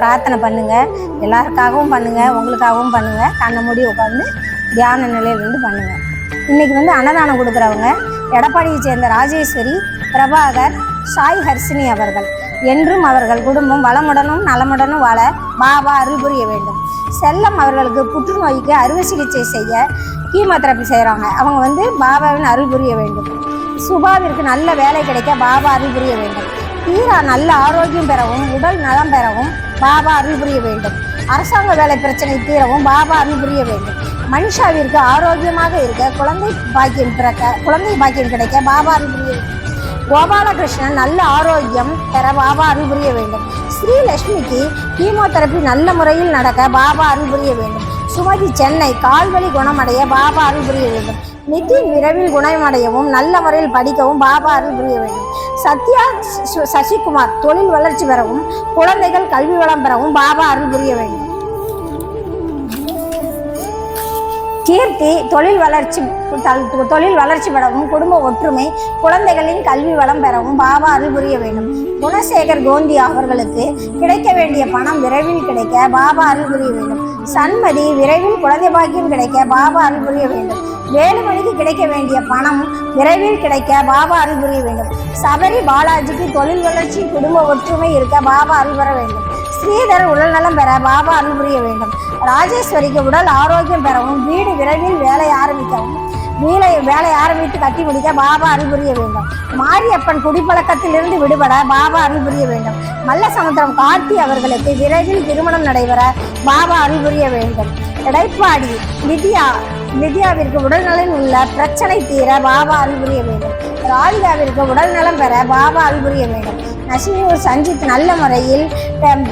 பிரார்த்தனை பண்ணுங்க. எல்லாருக்காகவும் பண்ணுங்க உங்களுக்காகவும் பண்ணுங்க. கண்ணை மூடி உட்காந்து தியான நிலையிலிருந்து பண்ணுங்க. இன்னைக்கு வந்து அன்னதானம் கொடுக்குறவங்க எடப்பாடியை சேர்ந்த ராஜேஸ்வரி பிரபாகர் சாய் ஹர்ஷினி அவர்கள். என்றும் அவர்கள் குடும்பம் வளமுடனும் நலமுடனும் வாழ பாபா அருள் புரிய வேண்டும். செல்லம் அவர்களுக்கு புற்றுநோய்க்கு அறுவை சிகிச்சை செய்ய கீமோதெரப்பி செய்கிறாங்க அவங்க வந்து பாபாவின் அருள் புரிய வேண்டும். சுபாவிற்கு நல்ல வேலை கிடைக்க பாபா அருள் புரிய வேண்டும். தீரா நல்ல ஆரோக்கியம் பெறவும் உடல் நலம் பெறவும் பாபா அருள் புரிய வேண்டும். அரசாங்க வேலை பிரச்சனை தீரவும் பாபா அருள் புரிய வேண்டும். மனுஷாவிற்கு ஆரோக்கியமாக இருக்க குழந்தை பாக்கியம் பிறக்க குழந்தை பாக்கியம் கிடைக்க பாபா அருள் புரிய வேண்டும். கோபாலகிருஷ்ணன் நல்ல ஆரோக்கியம் பெற பாபா அருள் புரிய வேண்டும். ஸ்ரீலட்சுமிக்கு கீமோதெரப்பி நல்ல முறையில் நடக்க பாபா அருள் புரிய வேண்டும். சுமதி சென்னை கால்வழி குணமடைய பாபா அருள் புரிய வேண்டும். நிதின் விரைவில் குணமடையவும் நல்ல முறையில் படிக்கவும் பாபா அருள் புரிய வேண்டும். சத்யா சு- சசிகுமார் தொழில் வளர்ச்சி பெறவும் குழந்தைகள் கல்வி வளம் பெறவும் பாபா அருள் புரிய வேண்டும். கீர்த்தி தொழில் வளர்ச்சி தொழில் வளர்ச்சி பெறவும் குடும்ப ஒற்றுமை குழந்தைகளின் கல்வி வளம் பெறவும் பாபா அருள் புரிய வேண்டும். குணசேகர் கோந்தி அவர்களுக்கு கிடைக்க வேண்டிய பணம் விரைவில் கிடைக்க பாபா அருள் புரிய வேண்டும். சன்மதி விரைவில் குழந்தை பாக்கியம் கிடைக்க பாபா அருள் புரிய வேண்டும். வேலுமணிக்கு கிடைக்க வேண்டிய பணம் விரைவில் கிடைக்க பாபா அருள் புரிய வேண்டும். சபரி பாலாஜிக்கு தொழில் வளர்ச்சி குடும்ப ஒற்றுமை இருக்க பாபா அருள் பெற வேண்டும். ஸ்ரீதர் உடல் நலம் பெற பாபா அருள் புரிய வேண்டும். ராஜேஸ்வரிக்கு உடல் ஆரோக்கியம் பெறவும் வீடு விரைவில் வேலை ஆரம்பிக்கவும் வீலை வேலை ஆரம்பித்து கட்டி முடிக்க பாபா அருள் புரிய வேண்டும். மாரியப்பன் குடிப்பழக்கத்திலிருந்து விடுபட பாபா அருள் புரிய வேண்டும். மல்லசமுத்திரம் கார்த்தி அவர்களுக்கு விரைவில் திருமணம் நடைபெற பாபா அருள் புரிய வேண்டும். எடைப்பாடி லிதியா லிதியாவிற்கு உடல்நலம் உள்ள பிரச்சனை தீர பாபா அறிவுரிய புரிய வேண்டும். ராதிகாவிற்கு உடல் நலம் பெற பாபா அறிவுரிய புரிய வேண்டும். நசிமூர் சஞ்சித் நல்ல முறையில்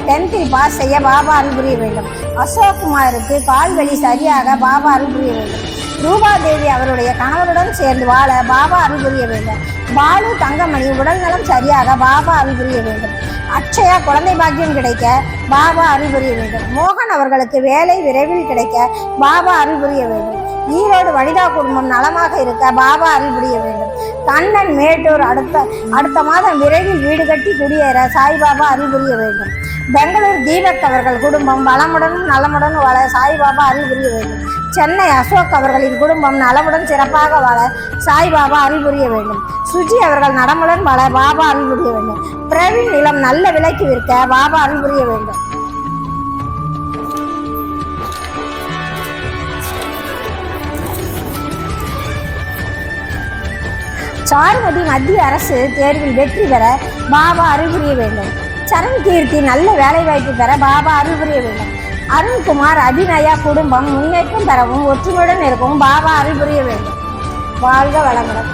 டென்த்தில் பாஸ் செய்ய பாபா அறிவுரிய வேண்டும். அசோக் குமாருக்கு கால்வழி சரியாக பாபா அருள் புரிய வேண்டும். ரூபாதேவி அவருடைய கணவருடன் சேர்ந்து வாழ பாபா அருள் புரிய வேண்டும். பாலு தங்கமணி உடல்நலம் சரியாக பாபா அருள் புரிய வேண்டும். அக்ஷயா குழந்தை பாக்கியம் கிடைக்க பாபா அருள் புரிய வேண்டும். மோகன் அவர்களுக்கு வேலை விரைவில் கிடைக்க பாபா அருள் புரிய வேண்டும். ஈரோடு வனிதா குடும்பம் நலமாக இருக்க பாபா அருள் புரிய வேண்டும். கண்ணன் மேட்டூர் அடுத்த அடுத்த மாதம் விரைவில் வீடு கட்டி குடியேற சாய்பாபா அறிவுரிய வேண்டும். பெங்களூர் தீபக் அவர்கள் குடும்பம் வளமுடனும் நலமுடனும் வாழ சாய்பாபா அறிவுரிய வேண்டும். சென்னை அசோக் அவர்களின் குடும்பம் நலமுடன் சிறப்பாக வாழ சாய்பாபா அறிவுரிய வேண்டும். சுஜி அவர்கள் நடமுடன் வாழ பாபா அறிவுரிய வேண்டும். பிரவீன் நிலம் நல்ல விலைக்கு விற்க பாபா அறிவுரிய வேண்டும். சாருமதி மத்திய அரசு தேர்வில் வெற்றி பெற பாபா அருள் புரிய வேண்டும். சரண் கீர்த்தி நல்ல வேலைவாய்ப்பு பெற பாபா அருள் புரிய வேண்டும். அருண்குமார் அபிநயா குடும்பம் முன்னேற்றம் பெறவும் ஒற்றுமையுடன் இருக்கவும் பாபா அருள் புரிய வேண்டும். வாழ்க வளமுடன்.